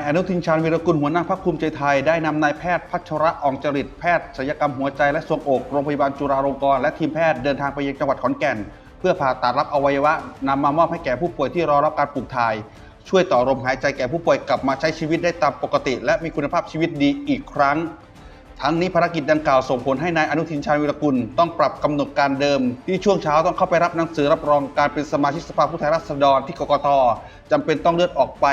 ายอนุทินชาญวีรกุลหัวหน้าพรรคภูมิใจไทยได้นำนายแพทย์พัชระอองจริตแพทย์ศัลยกรรมหัวใจและทรวงอกโรงพยาบาลจุฬาลงกรณ์และทีมแพทย์เดินทางไปยังจังหวัดขอนแก่น เพื่อผ่าตัดรับอวัยวะนำมามอบให้แก่ผู้ป่วยที่รอรับการปลูกถ่าย ช่วยต่อลมหายใจแก่ผู้ป่วยกลับมาใช้ชีวิตได้ตามปกติ และมีคุณภาพชีวิตดีอีกครั้ง ทั้งนี้ภารกิจดังกล่าวส่งผลให้นายอนุทินชาญวิรกุลต้องปรับกำหนดการเดิม ที่ช่วงเช้าต้องเข้าไปรับหนังสือรับรองการเป็นสมาชิกสภาผู้แทนราษฎรที่กกตจำเป็นต้องเลื่อนออกไป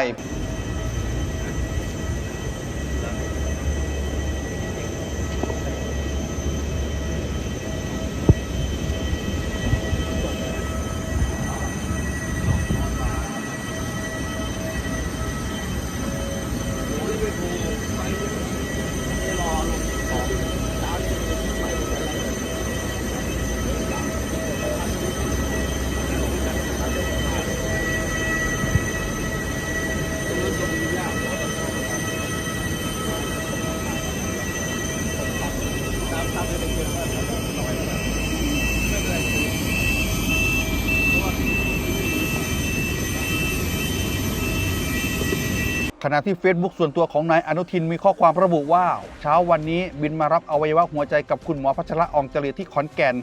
ขณะที่ Facebook ส่วนตัวของนายอนุทินมีข้อความระบุว่า เช้าวันนี้บินมารับอวัยวะหัวใจกับคุณหมอพัชระอองจริตที่ขอนแก่น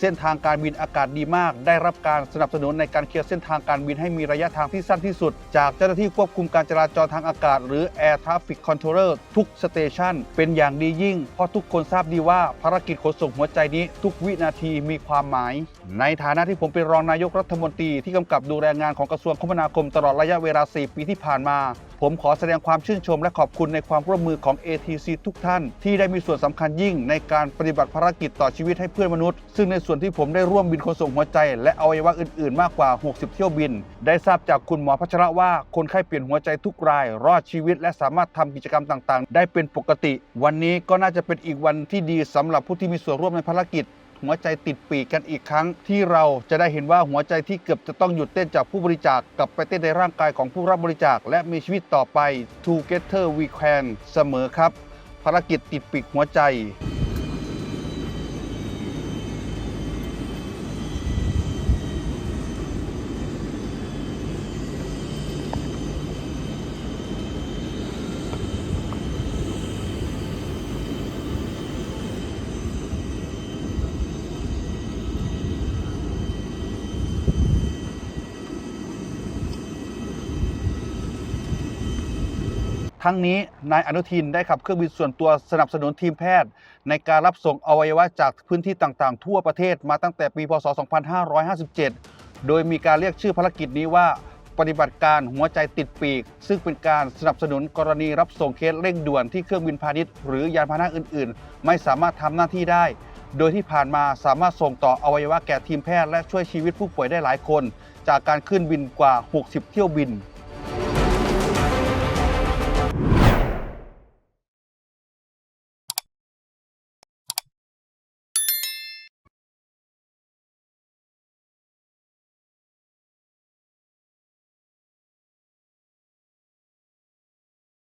เส้นทางการบินอากาศดีมาก ได้รับการสนับสนุนในการเคลียร์เส้นทางการบินให้มีระยะทางที่สั้นที่สุด จากเจ้าหน้าที่ควบคุมการจราจรทางอากาศ หรือ Air Traffic Controller ทุกสเตชันเป็นอย่างดียิ่ง เพราะทุกคนทราบดีว่าภารกิจขนส่งหัวใจนี้ ทุกวินาทีมีความหมาย ในฐานะที่ผมเป็นรองนายกรัฐมนตรีที่กำกับดูแลงานของกระทรวงคมนาคมตลอดระยะเวลา 4 ปีที่ผ่านมา ผมขอแสดงความชื่นชมและขอบคุณในความร่วมมือของ ATC ทุกท่าน ที่ได้มีส่วนสำคัญยิ่งในการปฏิบัติภารกิจต่อชีวิตให้เพื่อนมนุษย์ ซึ่งในส่วนที่ผมได้ร่วมบินขนส่งหัวใจ และอวัยวะอื่น ๆ มากกว่า 60 เที่ยวบิน ได้ทราบจากคุณหมอพัชระว่าคนไข้เปลี่ยนหัวใจทุกราย รอดชีวิต และสามารถทำกิจกรรมต่าง ๆ ได้เป็นปกติ วันนี้ก็น่าจะเป็นอีกวันที่ดีสำหรับผู้ที่มีส่วนร่วมในภารกิจ หัวใจติดปีกกันอีกครั้ง ที่เราจะได้เห็นว่าหัวใจที่เกือบจะต้องหยุดเต้นจากผู้บริจาคกลับไปเต้นในร่างกายของผู้รับบริจาค และมีชีวิตต่อไป Together we can เสมอครับ ภารกิจติดปีกหัวใจ ทั้งนี้นายอนุทินได้ขับเครื่องบินส่วนตัวสนับสนุนทีมแพทย์ ในการรับส่งอวัยวะจากพื้นที่ต่างๆ ทั่วประเทศมาตั้งแต่ปีพศ 2557 โดยมีการเรียกชื่อภารกิจนี้ว่าปฏิบัติการหัวใจติดปีก ซึ่งเป็นการสนับสนุนกรณีรับส่งเคสเร่งด่วนที่เครื่องบินพาณิชย์หรือยานพาหนะอื่น ๆ ไม่สามารถทำหน้าที่ได้ โดยที่ผ่านมาสามารถส่งต่ออวัยวะแก่ทีมแพทย์และช่วยชีวิตผู้ป่วยได้หลายคน จากการขึ้นบินกว่า 60 เที่ยวบิน